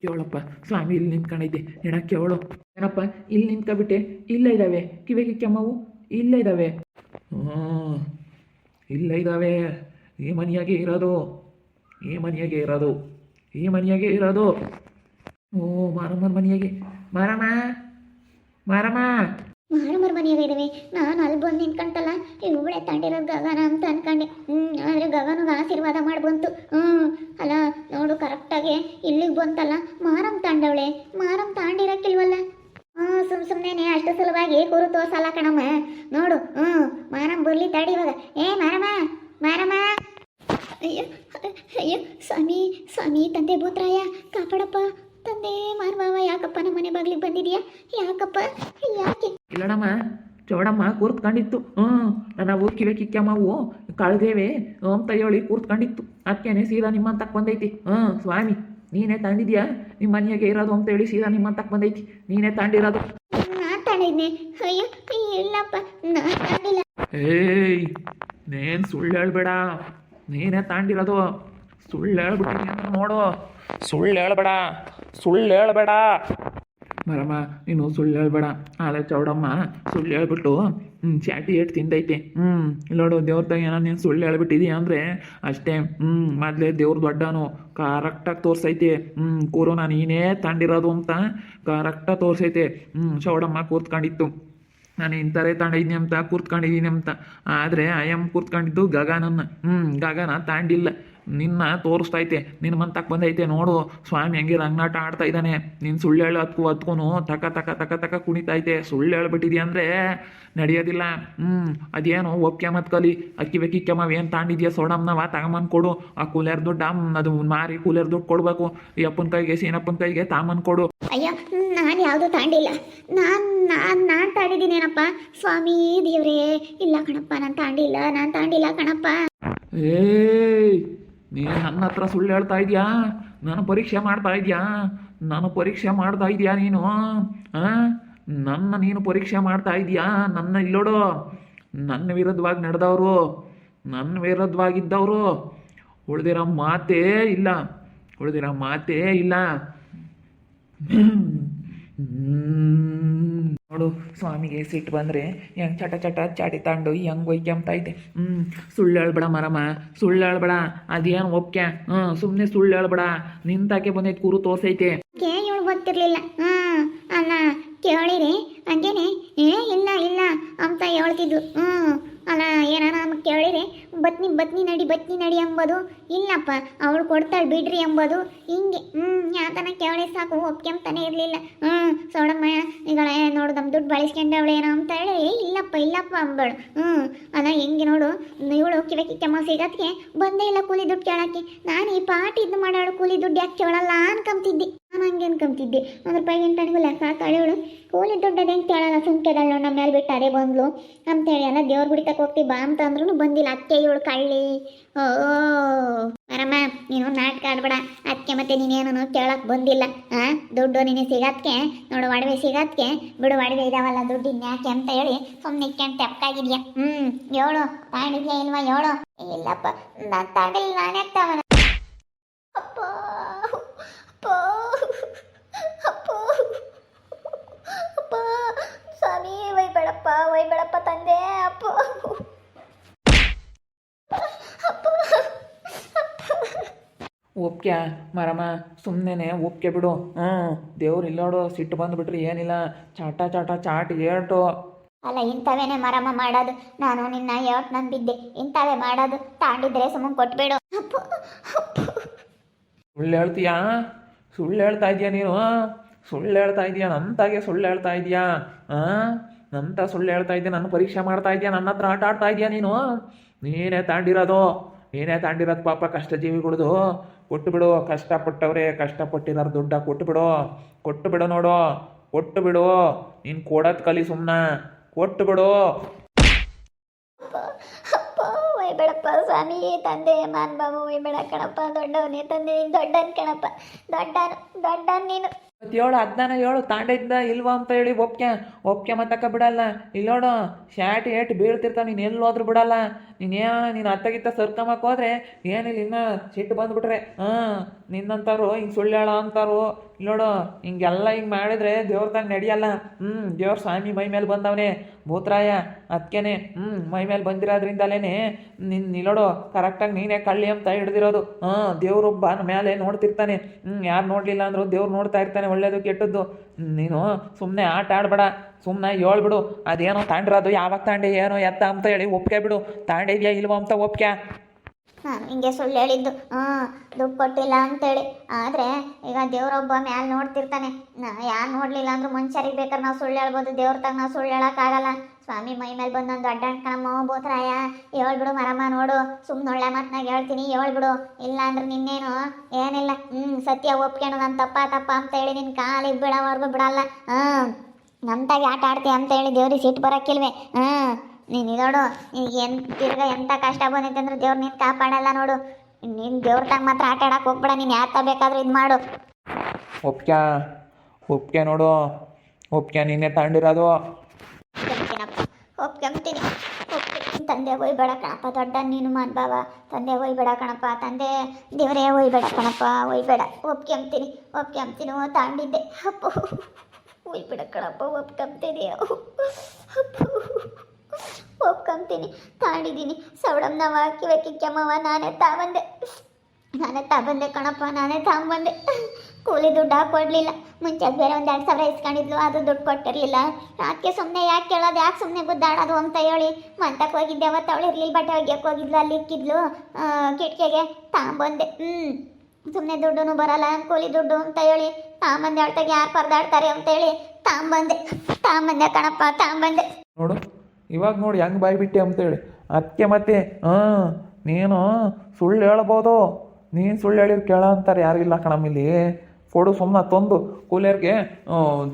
ಕೇಳಪ್ಪ, ಸ್ವಾಮಿ ಇಲ್ಲಿ ನಿಂತ್ಕೊಂಡಿದ್ದೆ. ಹೆಣಕ್ಕೆ ಕೇಳು ಏನಪ್ಪ, ಇಲ್ಲಿ ನಿಂತ್ಕೊಬಿಟ್ಟೆ? ಇಲ್ಲೇ ಇದ್ದಾವೆ. ಕಿವಿಗೆ ಕೆಮ್ಮವು? ಇಲ್ಲೇ ಇದ್ದಾವೆ. ಇಲ್ಲೇ ಇದ್ದಾವೆ. ಈ ಮನೆಯಾಗೆ ಇರೋದು. ಈ ಮನೆಯಾಗೆ ಇರೋದು. ಈ ಮನೆಯಾಗೆ ಇರೋದು. ಓ, ಮಾರಮ್ಮನ ಮನೆಯಾಗೆ. ಮಾರಮ್ಮ ಮಾರಮ್ಮ. ಮಾರಮರ ಮನೆಯಾಗ ಇದ್ದೀವಿ ನಾನು ಅಲ್ಲಿ ಬಂದು ನಿಂತ್ಕೊಂತಲ್ಲ ಇವಳೆ ತಂಡಿರೋದು ಗಗನ ಅಂತ ಅನ್ಕೊಂಡೆ. ಹ್ಞೂ ಆದರೆ ಗಗನಿಗೆ ಆಶೀರ್ವಾದ ಮಾಡಿ ಬಂತು ಹ್ಞೂ ಅಲ್ಲ, ನೋಡು ಕರೆಕ್ಟಾಗಿ ಇಲ್ಲಿಗೆ ಬಂತಲ್ಲ. ಮಾರಮ್ ತಾಂಡವಳೆ ಮಾರಮ್ ತಾಂಡಿರಕ್ಕಿಲ್ವಲ್ಲ? ಹ್ಞೂ ಸುಮ್ ಸುಮ್ಮನೆ ಅಷ್ಟು ಸುಲಭವಾಗಿ ಕೂರು ತೋರ್ಸಲ್ಲ ಕಣಮ್ಮ. ನೋಡು ಹ್ಞೂ ಮಾರಮ್ ಬರ್ಲಿ ತಡಿ ಇವಾಗ. ಏ, ಮಾರಮ್ಮ ಮಾರಮ್ಮ. ಅಯ್ಯೋ ಅಯ್ಯೋ, ಸ್ವಾಮಿ ಸ್ವಾಮಿ, ತಂದೆ ಭೂತ್ರಾಯ, ಕಾಪಾಡಪ್ಪ. ತಂದೆ ಮಾರ್ಬಾವ ಯಾಕಪ್ಪ ನಮ್ಮ ಮನೆ ಬಾಗಿಲಿಗೆ ಬಂದಿದ್ಯಾ? ಯಾಕಪ್ಪ? ಯಾಕೆ? ಇಲ್ಲಡಮ್ಮ ಚೌಡಮ್ಮ ಕೂರ್ತ್ಕೊಂಡಿತ್ತು. ಹ್ಞೂ ನಾವು ಕಿವೆ ಕಿಕ್ಕಮ್ಮವು ಕಳ್ದೇವೆ ಅಂತ ಹೇಳಿ ಕೂರ್ತ್ಕೊಂಡಿತ್ತು. ಅದಕ್ಕೇನೆ ಸೀದಾ ನಿಮ್ಮಂತಕ್ಕೆ ಬಂದೈತಿ. ಹ್ಞೂ ಸ್ವಾಮಿ ನೀನೇ ತಂದಿದ್ಯಾ? ನಿಮ್ಮ ಮನೆಯಾಗೆ ಇರೋದು ಅಂತ ಹೇಳಿ ಸೀದಾ ನಿಮ್ಮಂತಕ್ಕೆ ಬಂದೈತಿ. ನೀನೇ ತಂಡಿರೋದು ಇಲ್ಲಪ್ಪ ಏಯ್ ನೇನು ಸುಳ್ಳು ಹೇಳ್ಬೇಡ. ನೀನೇ ತಾಂಡಿರೋದು ಸುಳ್ಳು ಹೇಳ್ಬಿಟ್ಟಿನಿ ಅಂತ ನೋಡು. ಸುಳ್ಳು ಹೇಳ್ಬೇಡ. ಸುಳ್ಳು ಹೇಳ್ಬೇಡ. ಮರಮ್ಮ, ನೀನು ಸುಳ್ಳು ಹೇಳ್ಬೇಡ. ಆಲೆ ಚೌಡಮ್ಮ ಸುಳ್ಳು ಹೇಳ್ಬಿಟ್ಟು ಹ್ಞೂ ಚಾಟಿ ಏಟ್ ತಿಂದೈತೆ. ಹ್ಞೂ ನೋಡು ದೇವ್ರದಾಗ ಏನೋ ನೀನು ಸುಳ್ಳು ಹೇಳ್ಬಿಟ್ಟಿದೀಯ ಅಂದರೆ ಅಷ್ಟೇ. ಹ್ಞೂ ಮೊದಲೇ ದೇವ್ರ ದೊಡ್ಡನು. ಕರೆಕ್ಟಾಗಿ ತೋರ್ಸೈತೆ. ಹ್ಞೂ ಕೂರು ನಾನು ಏನೇ ತಂಡಿರೋದು ಅಂತ ಕರೆಕ್ಟಾಗಿ ತೋರ್ಸೈತೆ. ಹ್ಞೂ ಚೌಡಮ್ಮ ಕೂತ್ಕೊಂಡಿತ್ತು. ನಾನು ಇಂಥರೇ ತಾಂಡಿದ್ದೀನಿ ಅಂತ, ಕೂತ್ಕೊಂಡಿದ್ದೀನಿ ಅಂತ. ಆದರೆ ಅಯ್ಯಮ್ಮ ಕೂತ್ಕೊಂಡಿದ್ದು ಗಗನನ್ನ. ಹ್ಞೂ ಗಗನ ತಾಂಡಿಲ್ಲ. ನಿನ್ನ ತೋರಿಸ್ತೈತೆ ನಿನ್ನ ಮಂತಕ್ಕೆ ಬಂದೈತೆ ನೋಡು. ಸ್ವಾಮಿ ಹಂಗೆ ರಂಗನಾಟ ಆಡ್ತಾ ಇದ್ದಾನೆ. ನಿನ್ನ ಸುಳ್ಳು ಹೇಳು ಹತ್ಕು ಹತ್ಕೊನು ತಕ ತಕ ತಕ ತಕ ಕುಣಿತೈತೆ ಸುಳ್ಳು ಹೇಳ್ಬಿಟ್ಟಿದ್ಯಾ ಅಂದರೆ ನಡೆಯೋದಿಲ್ಲ. ಹ್ಞೂ ಅದೇನು ಒಪ್ಕೆ ಮತ್ ಕಲಿ. ಅಕ್ಕಿ ಬೆಕ್ಕಿಕ್ಕೆಮ್ಮ ಏನು ತಾಂಡಿದ್ಯಾ? ಸೋಡಮ್ನವ ತಗೊಂಬಂದು ಕೊಡು. ಆ ಕೂಲರ್ ದುಡ್ಡು ಅದು ಮಾರಿ ಕೂಲರ್ ದುಡ್ಡು ಕೊಡಬೇಕು. ಈ ಅಪ್ಪನ ಕೈಗೆ ಸೀನಪ್ಪನ ಕೈಗೆ ತಾಮನ್ ಕೊಡು. ಅಯ್ಯ ನಾನು ಯಾವುದು ತಾಂಡಿಲ್ಲ. ನಾನು ನಾನು ನಾನು ತಾಂಡಿದ್ದೀನೇನಪ್ಪ? ಸ್ವಾಮಿ ದೇವ್ರೇ. ಇಲ್ಲ ಕಣಪ್ಪ ನಾನು ತಾಂಡಿಲ್ಲ ನಾನು ತಾಂಡಿಲ್ಲ ಕಣಪ್ಪ. ಏಯ್! ನೀನು ನನ್ನ ಹತ್ರ ಸುಳ್ಳು ಹೇಳ್ತಾ ಇದೆಯಾ? ನಾನು ಪರೀಕ್ಷೆ ಮಾಡ್ತಾ ಇದೆಯಾ? ನಾನು ಪರೀಕ್ಷೆ ಮಾಡ್ತಾ ಇದೆಯಾ ನೀನು? ನನ್ನ ನೀನು ಪರೀಕ್ಷೆ ಮಾಡ್ತಾ ಇದೆಯಾ? ನನ್ನ ಇಲ್ಲೋಡು ನನ್ನ ವಿರುದ್ಧವಾಗಿ ನಡೆದವರು, ನನ್ನ ವಿರುದ್ಧವಾಗಿದ್ದವರು ಉಳಿದಿರೋ ಮಾತೇ ಇಲ್ಲ. ಉಳಿದಿರೋ ಮಾತೇ ಇಲ್ಲ. ನೋಡು, ಸ್ವಾಮಿಗೆ ಸಿಟ್ಟು ಬಂದರೆ ಹೆಂಗೆ ಚಟ ಚಟ ಚಾಟಿ ತಾಂಡು ಹೆಂಗೆ ಒಯ್ಕೆಂಬ್ತಾ ಐತೆ ಹ್ಞೂ ಸುಳ್ಳು ಹೇಳ್ಬೇಡ ಮರಮ್ಮ ಸುಳ್ಳು ಹೇಳ್ಬೇಡ ಅದೇನು ಒಪ್ಕೆ ಹ್ಞೂ ಸುಮ್ಮನೆ ಸುಳ್ಳು ಹೇಳ್ಬೇಡ ನಿಂತಾಕೆ ಬಂದೈತೆ, ಕುರು ತೋರ್ಸೈತೆ ಗೊತ್ತಿರಲಿಲ್ಲ. ಹ್ಞೂ ಅಲ್ಲ ಕೇಳಿರಿ. ಹಂಗೇನೆ, ಏ, ಇಲ್ಲ ಇಲ್ಲ, ಅಂತ ಹೇಳ್ತಿದ್ದು ಹ್ಞೂ ಅಲ್ಲ, ಏನಾರ ನಮಗೆ ಕೇಳಿರಿ. ಬತ್ನಿ ಬತ್ನಿ ನಡಿ ಬತ್ನಿ ನಡಿ ಎಂಬುದು ಇಲ್ಲಪ್ಪ, ಅವಳು ಕೊಡ್ತಾಳೆ ಬಿಡ್ರಿ ಎಂಬುದು ಹಿಂಗೆ ಹ್ಞೂ ಯಾತನ ಕೇಳಿ ಸಾಕು ಒಪ್ಕೊಂತಾನೆ ಇರಲಿಲ್ಲ. ಹ್ಞೂ ಸೋಡಮ್ಮ, ಈಗಳ ನೋಡು ನಮ್ಮ ದುಡ್ಡು ಬಳಸ್ಕೊಂಡವಳು ಏನೋ ಅಂತ ಹೇಳಿ ಇಲ್ಲಪ್ಪ ಇಲ್ಲಪ್ಪ ಅಂಬಳು. ಹ್ಞೂ ಅಲ್ಲ, ಹೆಂಗೆ ನೋಡು, ಇವಳು ಕಿವಕಿ ಕೆಮ್ಮ ಸಿಗತ್ಗೆ ಬಂದೇ ಇಲ್ಲ ಕೂಲಿ ದುಡ್ಡು ಕೇಳಕ್ಕೆ. ನಾನು ಈ ಪಾಟಿ ಇದು ಮಾಡೋಳು, ಕೂಲಿ ದುಡ್ಡು ಯಾಕೆ ಕೇಳಲ್ಲ ಅನ್ಕೊಂತಿದ್ದೆ ಹಂಗೆ ಅನ್ಕೊಂತಿದ್ದೆ. ಒಂದು ರೂಪಾಯಿ ಗಂಟೆಗೂ ಲೆಕ್ಕ ಹಾಕಾಳು ಇವಳು ಕೂಲಿ ದುಡ್ಡು ಅದೇನು ಕೇಳಲ್ಲ ಸುಮ್ಕೆದಳು ನಮ್ಮ ಮೇಲೆ ಬಿಟ್ಟು ಅದೇ ಬಂದ್ಲು. ಅಂತೇಳಿ ಅಲ್ಲ ದೇವ್ರ ಗುಡಿತಕ್ಕೆ ಹೋಗ್ತಿ ಬಾ ಅಂತ ಅಂದ್ರೂ ಬಂದಿಲ್ಲ. ಅಕ್ಕೆ ಇವಳು ಕಳ್ಳಿ. ಓ ಬರಮ್ಮ ನೀನು ನಾಟಕ ಆಡ್ಬೇಡ. ಅದಕ್ಕೆ ಮತ್ತೆ ನೀನೇನು ಕೇಳಕ್ಕೆ ಬಂದಿಲ್ಲ. ಆ, ದುಡ್ಡು ನಿನಗೆ ಸಿಗತ್ಕೆ? ನೋಡು, ಒಡವೆ ಸಿಗತ್ಕೆ? ಬಿಡು, ಒಡವೆ ಇದಾವಲ್ಲ ದುಡ್ಡು ಇನ್ಯಾಕೆ ಅಂತ ಹೇಳಿ ಸುಮ್ಮನೆ ಇಟ್ಕೊಂಡು ತೆಪ್ಕಾಗಿದ್ಯಾ? ಹ್ಞೂ ಹೇಳು. ತಾಂಡಿದ್ಯಾ ಇಲ್ವಾ ಹೇಳು? ಇಲ್ಲಪ್ಪ, ನಾನು ತಾಂಡಿಲ್ಲ ನಾನೇ ತವನ ಅಪ್ಪ ಅಪ್ಪ ಅಪ್ಪ ಅಪ್ಪ ಸ್ವಾಮಿ ಒಯ್ಬೇಡಪ್ಪ ಒಯ್ಬೇಡಪ್ಪ ತಂದೆ ಅಪ್ಪ ಒಪ್ಕೆ ಮರಮ ಸುಮ್ಮನೆ ಒಪ್ಕೆ ಬಿಡು. ಹ್ಞೂ ದೇವ್ರು ಇಲ್ಲೋಡು ಸಿಟ್ಟು ಬಂದುಬಿಟ್ರಿ ಏನಿಲ್ಲ. ಚಾಟ ಚಾಟ ಚಾಟ್ ಏಟು ಅಲ್ಲ ಇಂಥವೇನೆ ಮರಮ ಮಾಡೋದು. ನಾನು ನಿನ್ನ ಯಾವತ್ ನಂಬಿದ್ದೆ? ಇಂಥವೇ ಮಾಡೋದು. ತಾಂಡಿದ್ರೆ ಸುಮ್ಮನೆ ಕೊಟ್ಬಿಡು. ಸುಳ್ಳು ಹೇಳ್ತೀಯಾ? ಸುಳ್ಳು ಹೇಳ್ತಾ ಇದೀಯಾ ನೀನು? ಸುಳ್ಳು ಹೇಳ್ತಾ ಇದೀಯಾ ನಂತಾಗೆ ಸುಳ್ಳು ಹೇಳ್ತಾ ಇದೀಯಾ ಹಾಂ? ನಂತ ಸುಳ್ಳು ಹೇಳ್ತಾ ಇದೀಯ ನನ್ನ ಪರೀಕ್ಷೆ ಮಾಡ್ತಾ ಇದೀಯಾ ನನ್ನ ಹತ್ರ ಆಟ ಆಡ್ತಾ ಇದೀಯಾ ನೀನು? ನೀನೇ ತಾಂಡಿರೋದು. ನೀನೇ ತಾಂಡಿರೋದು ಪಾಪ ಕಷ್ಟ ಜೀವಿಗಳದು ಕೊಟ್ಟು ಬಿಡು ಕಷ್ಟಪಟ್ಟವ್ರೆ ಕಷ್ಟಪಟ್ಟಿರೋರು ದುಡ್ಡ ಕೊಟ್ಟು ಬಿಡು ಕೊಟ್ಟು ಬಿಡು ನೋಡು ಕೊಟ್ಟು ಬಿಡು ನೀನು ಕೊಡೋದು ಕಲಿ ಸುಮ್ಮನೆ ಕೊಟ್ಟು ಬಿಡು ಒಯ್ಬೇಡಪ್ಪ ಸ್ವಾಮಿ, ತಂದೆ, ಮಾನ್ ಬಾಬು ಬೇಡ ಕಣಪ್ಪ, ದೊಡ್ಡವನೇ ತಂದೆ, ನೀನು ದೊಡ್ಡನ್ ಕಣಪ್ಪ, ದೊಡ್ಡನ್ ದೊಡ್ಡನ್ ನೀನು. ಮತ್ ಹೇಳು ಏಳು, ತಾಂಡಿದ್ದ ಇಲ್ವಾ ಅಂತ ಹೇಳಿ ಒಪ್ಕೆ ಒಪ್ಕೆ ಮತ್ತಕ್ಕ ಬಿಡಲ್ಲ. ಇಲ್ಲೋಡು ಶಾಟ್ ಏಟ್ ಬೀಳ್ತಿರ್ತಾವ, ನೀನು ಎಲ್ಲಿ ಹೋದ್ರು ಬಿಡಲ್ಲ. ನೀನು ನೀನು ಅತ್ತಗಿತ್ತ ಸರ್ಕಮಕ್ಕೆ ಹೋದ್ರೆ ಏನಿಲ್ಲ ಇನ್ನ ಸಿಟ್ಟು ಬಂದ್ಬಿಟ್ರೆ? ಹಾಂ, ನಿನ್ನಂತಾರು ಹಿಂಗೆ ಸುಳ್ಳು ಹೇಳೋ ಅಂತಾರು ಇಲ್ಲೋಡು ಹಿಂಗೆಲ್ಲ ಹಿಂಗೆ ಮಾಡಿದ್ರೆ ದೇವ್ರದಾಗ ನಡೆಯಲ್ಲ. ಹ್ಞೂ ದೇವ್ರ ಸ್ವಾಮಿ ಮೈ ಮೇಲೆ ಬಂದವನೆ, ಭೂತ್ರಾಯ ಅದಕ್ಕೇನೆ ಹ್ಞೂ ಮೈ ಮೇಲೆ ಬಂದಿರೋದ್ರಿಂದಲೇ ನಿನ್ನ ನಿಲ್ಲೋಡು ಕರೆಕ್ಟಾಗಿ ನೀನೇ ಕಳ್ಳಿ ಅಂತ ಹಿಡ್ದಿರೋದು. ಹಾಂ ದೇವ್ರೊಬ್ಬ ಮೇಲೆ ನೋಡ್ತಿರ್ತಾನೆ. ಹ್ಞೂ ಯಾರು ನೋಡಲಿಲ್ಲ ಅಂದ್ರು ದೇವ್ರು ನೋಡ್ತಾ ಇರ್ತಾನೆ ಒಳ್ಳೇದು ಕೆಟ್ಟದ್ದು. ನೀನು ಸುಮ್ಮನೆ ಆಟ ಆಡಬೇಡ ಸುಮ್ಮನೆ ಹೇಳ್ಬಿಡು, ಅದೇನೋ ತಾಂಡಿರೋದು, ಯಾವಾಗ ತಾಂಡೆ, ಏನೋ ಎತ್ತ ಅಂತ ಹೇಳಿ ಒಪ್ಕೆ ಬಿಡು. ತಾಂಡಿದ್ಯಾ ಇಲ್ವಾ ಅಂತ ಒಪ್ಕೆ ಹಾಂ, ಹಿಂಗೆ ಸುಳ್ಳು ಹೇಳಿದ್ದು. ಹಾಂ, ದುಡ್ಡು ಕೊಟ್ಟಿಲ್ಲ ಅಂತೇಳಿ. ಆದರೆ ಈಗ ದೇವರೊಬ್ಬ ಮ್ಯಾಲೆ ನೋಡ್ತಿರ್ತಾನೆ. ಯಾರು ನೋಡಲಿಲ್ಲ ಅಂದ್ರೆ ಮನುಷ್ಯರಿಗೆ ಬೇಕಾದ್ರೆ ನಾವು ಸುಳ್ಳು ಹೇಳ್ಬೋದು, ದೇವ್ರ ತಂಗ ನಾವು ಸುಳ್ಳು ಹೇಳೋಕ್ಕಾಗಲ್ಲ ಸ್ವಾಮಿ ಮೈ ಮೇಲೆ ಬಂದೊಂದು ಅಡ್ಡ ಕಣಮ್ಮ, ಬೋತ್ರಾಯ ಹೇಳ್ಬಿಡು ಮರಮ್ಮ, ನೋಡು. ಸುಮ್ಮನೆ ಒಳ್ಳೆ ಮಾತನಾಗ ಹೇಳ್ತೀನಿ ಹೇಳ್ಬಿಡು ಇಲ್ಲ ಅಂದ್ರೆ ನಿನ್ನೇನು? ಏನಿಲ್ಲ. ಹ್ಞೂ ಸತ್ಯ ಒಪ್ಕೊಂಡು ನಾನು ತಪ್ಪ ತಪ್ಪ ಅಂತ ಹೇಳಿ ನಿನ್ನ ಕಾಲಿಗೆ ಬಿಡೋವರೆಗೂ ಬಿಡಲ್ಲ. ಹಾಂ ನಮ್ತಾಗಿ ಆಟ ಆಡ್ತೀಯ ಅಂತ ಹೇಳಿ ದೇವ್ರಿಗೆ ಸಿಟ್ಟು ಬರೋಕ್ಕಿಲ್ವೇ. ಹಾಂ ನೀನು ಇದೋಡು ನಿನಗೆ ಎಂತ ತಿರ್ಗ ಎಂಥ ಕಷ್ಟ ಬಂದೈತೆ ಅಂದ್ರೆ ದೇವ್ರು ನೀನು ಕಾಪಾಡಲ್ಲ ನೋಡು. ನಿನ್ನ ದೇವ್ರ ತಂಗ ಮಾತ್ರ ಆಟ ಆಡಕ್ಕೆ ಹೋಗ್ಬೇಡ, ನೀನು ಯಾರ ಬೇಕಾದ್ರೂ ಇದು ಮಾಡು. ಒಪ್ಕ್ಯಾ? ಒಪ್ಕೆ ನೋಡು. ಒಪ್ಕೆ ನಿನ್ನೆ ತಾಂಡಿರೋದು. ಒಪ್ಕೊಂತೀನಪ್ಪ ಒಪ್ಕೊಂಡು ತಂದೆ ಒಯ್ಬೇಡ ಕಣಪ್ಪ, ದೊಡ್ಡ ನೀನು ಮಾನ್ಬಾವ ತಂದೆ ಒಯ್ಬೇಡ ಕಣಪ್ಪ, ತಂದೆ, ದೇವರೇ ಒಯ್ಬೇಡ ಕಣಪ್ಪ ಒಯ್ಬೇಡ ಒಪ್ಕೊಂಬ್ತೀನಿ ಒಪ್ಕೊಂಬ್ತೀನಿ ತಾಂಡಿದ್ದೆ ಅಪ್ಪ ಒಯ್ಬೇಡ ಕಣಪ್ಪ ಒಪ್ಕೊಂಬ್ತೀನಿ ಅಪ್ಪ ಒಪ್ಕೊಂಬ್ತೀನಿ ತಾಂಡಿದ್ದೀನಿ. ಸವಡಮ್ ನಾವು ಹಾಕಿ ಕಿಕ್ಕಮ್ಮವ ನಾನೇ ತಾಬಂದೆ. ನಾನೇ ತಗೊಂಡೆ ಕಣಪ್ಪ, ನಾನೇ ತಗೊಂಬಂದೆ ಕೂಲಿ ದುಡ್ಡು ಹಾಕೊಡ್ಲಿಲ್ಲ ಮುಂಚೆ ಬೇರೆ ಒಂದು ಎರಡು ಸಾವಿರ ಇಸ್ಕೊಂಡಿದ್ಲು, ಅದು ದುಡ್ಡು ಕೊಟ್ಟಿರಲಿಲ್ಲ. ಯಾಕೆ ಸುಮ್ಮನೆ ಯಾಕೆ ಕೇಳೋದು, ಯಾಕೆ ಸುಮ್ಮನೆ ಗುದ್ದಾಡೋದು ಅಂತ ಹೇಳಿ. ಮಂಟಕ್ಕೆ ಹೋಗಿದ್ದೆ ಅವತ್ತು ಅವಳು ಇರಲಿಲ್ಲ, ಬಟ್ಟೆ ಒಗ್ಯಕ್ಕೆ ಹೋಗಿದ್ಲು, ಅಲ್ಲಿ ಇಕ್ಕಿದ್ಲು. ಕಿಟಕಿಗೆ ತಾಂಬಂದೆ ಹ್ಞೂ ಸುಮ್ಮನೆ ದುಡ್ಡು ಬರಲ್ಲ, ಕೂಲಿ ದುಡ್ಡು ಅಂತ ಹೇಳಿ. ತಾಂಬಂದೆ ಅಳ್ತಾಗ ಯಾರು ಪರದಾಡ್ತಾರೆ ಅಂತ ಹೇಳಿ ತಾಂಬಂದೆ ತಾಂಬಂದೆ ಕಣಪ್ಪ, ತಾಂಬಂದೆ. ನೋಡು, ಇವಾಗ ನೋಡಿ ಹೆಂಗೆ ಬಾಯ್ಬಿಟ್ಟೆ ಅಂತೇಳಿ ಅದಕ್ಕೆ ಮತ್ತೆ ಹಾಂ ನೀನು ಸುಳ್ಳು ಹೇಳ್ಬೋದು, ನೀನು ಸುಳ್ಳು ಹೇಳಿರ್ ಕೇಳ ಅಂತಾರೆ ಯಾರಿಲ್ಲ ಕಣಮಿಲ್ಲಿ ಕೊಡು ಸುಮ್ಮನೆ ತಂದು ಕೂಲಿಯರ್ಗೆ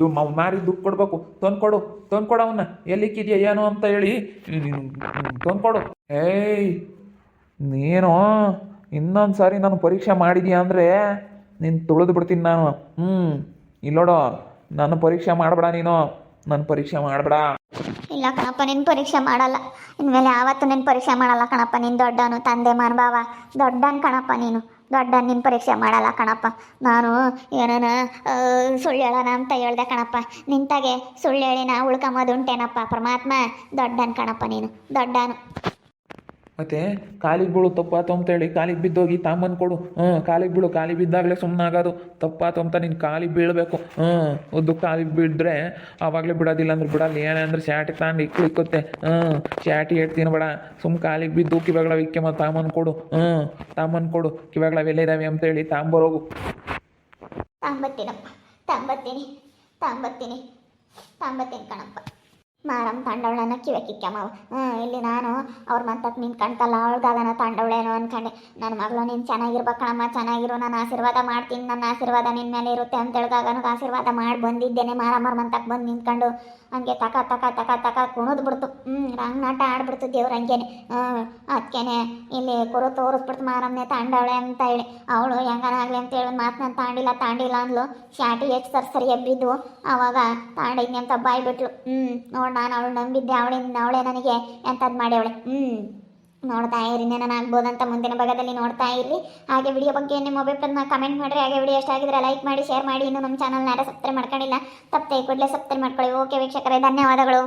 ದು ಮಾರಿ ದುಡ್ಡು ಕೊಡಬೇಕು. ತಂದು ಕೊಡು ತಂದು ಕೊಡು ಅವನ್ನ ಎಲ್ಲಿಕ್ಕಿದ್ಯಾ, ಏನು ಅಂತ ಹೇಳಿ ತಂದು ಕೊಡು ಏಯ್, ನೀನು ಇನ್ನೊಂದು ಸಾರಿ ನಾನು ಪರೀಕ್ಷೆ ಮಾಡಿದ್ಯಾ ಅಂದರೆ ನೀನು ತುಳಿದು ಬಿಡ್ತೀನಿ ನಾನು. ಹ್ಞೂ ಇಲ್ಲೋಡು ನನ್ನ ಪರೀಕ್ಷೆ ಮಾಡಬೇಡ ನೀನು. ನನ್ನ ಪರೀಕ್ಷೆ ಮಾಡಬೇಡ. ಇಲ್ಲ ಕಣಪ್ಪ ನಿನ್ನ ಪರೀಕ್ಷೆ ಮಾಡಲ್ಲ. ಇನ್ಮೇಲೆ ಯಾವತ್ತೂ ನಿನ್ನ ಪರೀಕ್ಷೆ ಮಾಡಲ್ಲ ಕಣಪ್ಪ. ನೀನು ದೊಡ್ಡವನು, ತಂದೆ ಮಾನ್ಭಾವ ದೊಡ್ಡನ್ ಕಣಪ್ಪ ನೀನು. ದೊಡ್ಡನ್ ನಿನ್ನ ಪರೀಕ್ಷೆ ಮಾಡಲ್ಲ ಕಣಪ್ಪ. ನಾನು ಏನಾನ ಸುಳ್ಳು ಹೇಳೋಣ ಅಂತ ಹೇಳ್ದೆ ಕಣಪ್ಪ. ನಿಂತಾಗೆ ಸುಳ್ಳು ಹೇಳಿನ ಉಳ್ಕೊಂಬೋದುಂಟೇನಪ್ಪ ಪರಮಾತ್ಮ. ದೊಡ್ಡನ್ ಕಣಪ್ಪ ನೀನು. ದೊಡ್ಡನು. ಮತ್ತೆ ಕಾಲಿಗೆ ಬೀಳು, ತಪ್ಪಾತು ಅಂತೇಳಿ ಕಾಲಿಗೆ ಬಿದ್ದೋಗಿ ತಾಮನ್ ಕೊಡು. ಹ್ಞೂ, ಕಾಲಿಗೆ ಬೀಳು, ಕಾಲಿಗೆ ಬಿದ್ದಾಗಲೇ ಸುಮ್ಮನೆ ಆಗೋದು ತಪ್ಪಾತು ಅಂತ ನಿನ್ನ ಕಾಲಿಗೆ ಬೀಳಬೇಕು. ಹ್ಞೂ ಉದ್ದು ಕಾಲಿಗೆ ಬಿದ್ದರೆ ಆವಾಗಲೇ ಬಿಡೋದಿಲ್ಲ ಅಂದ್ರೆ ಬಿಡಲ್ಲ. ಏನಂದ್ರೆ ಶಾಟಿ ತಾಂಡು ಇಕ್ಕು ಇಕ್ಕುತ್ತೆ ಹ್ಞೂ ಶಾಟಿ ಏಟ್ ತಿನ್ಬೇಡ ಸುಮ್ಮ ಕಾಲಿಗೆ ಬಿದ್ದು ಕಿವಾಗಳ ಇಕ್ಕೆ ಮತ್ತು ತಾಮನ್ ಕೊಡು. ಹ್ಞೂ ತಾಂಬಂದು ಕೊಡು. ಕಿವಾಗಳ ಎಲ್ಲ ಇದಾವೆ ಅಂತೇಳಿ ತಾಂಬರೋಗು ತಾಂಬತ್ತೀನಪ್ಪ. ತಾಂಬತ್ತೀನಿ. ತಾಂಬತ್ತೀನಿ. ತಾಂಬತ್ತೀನಿ ಕಣಪ್ಪ. ಮಾರಮ್ಮ ತಾಂಡವಳನ್ನ ಕಿವೆ ಕಿಕ್ಕಮ್ಮವ ಹ್ಞೂ ಇಲ್ಲಿ ನಾನು ಅವ್ರ ಮಂತಕ್ಕೆ ನಿನ್ ಕಣ್ತಲ್ಲ ಅವಳ್ಗಾಗನ ತಾಂಡವಳೇನೋ ಅನ್ಕೊಂಡೆ. ನನ್ನ ಮಗಳು ನೀನು ಚೆನ್ನಾಗಿರ್ಬೇಕಣಮ್ಮ ಚೆನ್ನಾಗಿರು, ನಾನು ಆಶೀರ್ವಾದ ಮಾಡ್ತೀನಿ ನನ್ನ ಆಶೀರ್ವಾದ ನಿನ್ನ ಮೇಲೆ ಇರುತ್ತೆ ಅಂತ ಹೇಳ್ದಾಗ ಆಶೀರ್ವಾದ ಮಾಡಿ ಬಂದಿದ್ದೇನೆ ಮಾರಮ್ಮರ ಮಂತಕ್ಕೆ ಬಂದು ನಿಂತ್ಕೊಂಡು. ಹಂಗೆ ತಕ ತಕ ತಕ ತಕ ಕುಣದ್ ಬಿಡ್ತು. ಹ್ಞೂ ರಂಗನಾಟ ಆಡ್ಬಿಡ್ತು ದೇವ್ರ ಹಂಗೇನೆ. ಹ್ಞೂ ಅದಕ್ಕೇನೆ ಇಲ್ಲಿ ಕುರು ತೋರಿಸ್ಬಿಡ್ತು ಮಾರಮ್ಮನೆ ತಾಂಡವಳೆ ಅಂತ ಹೇಳಿ. ಅವಳು ಹೆಂಗನಾಗ್ಲಿ ಅಂತ ಹೇಳಿ ಮಾತು ನಾನು ತಾಂಡಿಲ್ಲ ತಾಂಡಿಲ್ಲ ಅಂದ್ಲು. ಶಾಟಿ ಎಷ್ಟು ಸರ್ ಸರಿ ಎಬ್ಬಿದ್ವು ಆವಾಗ ತಾಂಡಿದ್ನಿ ಅಂತ ಬಾಯ್ ಬಿಟ್ಲು ಹ್ಞೂ ನಾನು ಅವಳು ನಂಬಿದ್ದೆ, ಅವಳಿಂದ ಅವಳೇ ನನಗೆ ಎಂಥದ್ದು ಮಾಡ್ಯವಳೆ? ಹ್ಞೂ ನೋಡ್ತಾ ಇರಿ ನಾನು ಆಗ್ಬೋದಂತ ಮುಂದಿನ ಭಾಗದಲ್ಲಿ ನೋಡ್ತಾ ಇರಲಿ ಹಾಗೆ ವಿಡಿಯೋ ಬಗ್ಗೆ ನಿಮ್ಮ ಅಭಿಪ್ರಾಯನ ಕಮೆಂಟ್ ಮಾಡಿರಿ. ಹಾಗೆ ವಿಡಿಯೋ ಇಷ್ಟ ಆಗಿದ್ರೆ ಲೈಕ್ ಮಾಡಿ ಶೇರ್ ಮಾಡಿ. ಇನ್ನು ನಮ್ಮ ಚಾನಲ್ನ ಯಾರು ಸಬ್ಸ್ಕ್ರೈಬ್ ಮಾಡ್ಕೊಂಡಿಲ್ಲ, ತಪ್ಪದೆ ಕೂಡಲೇ ಸಬ್ಸ್ಕ್ರೈಬ್ ಮಾಡ್ಕೊಳ್ಳಿ. ಓಕೆ ವೀಕ್ಷಕರೇ, ಧನ್ಯವಾದಗಳು.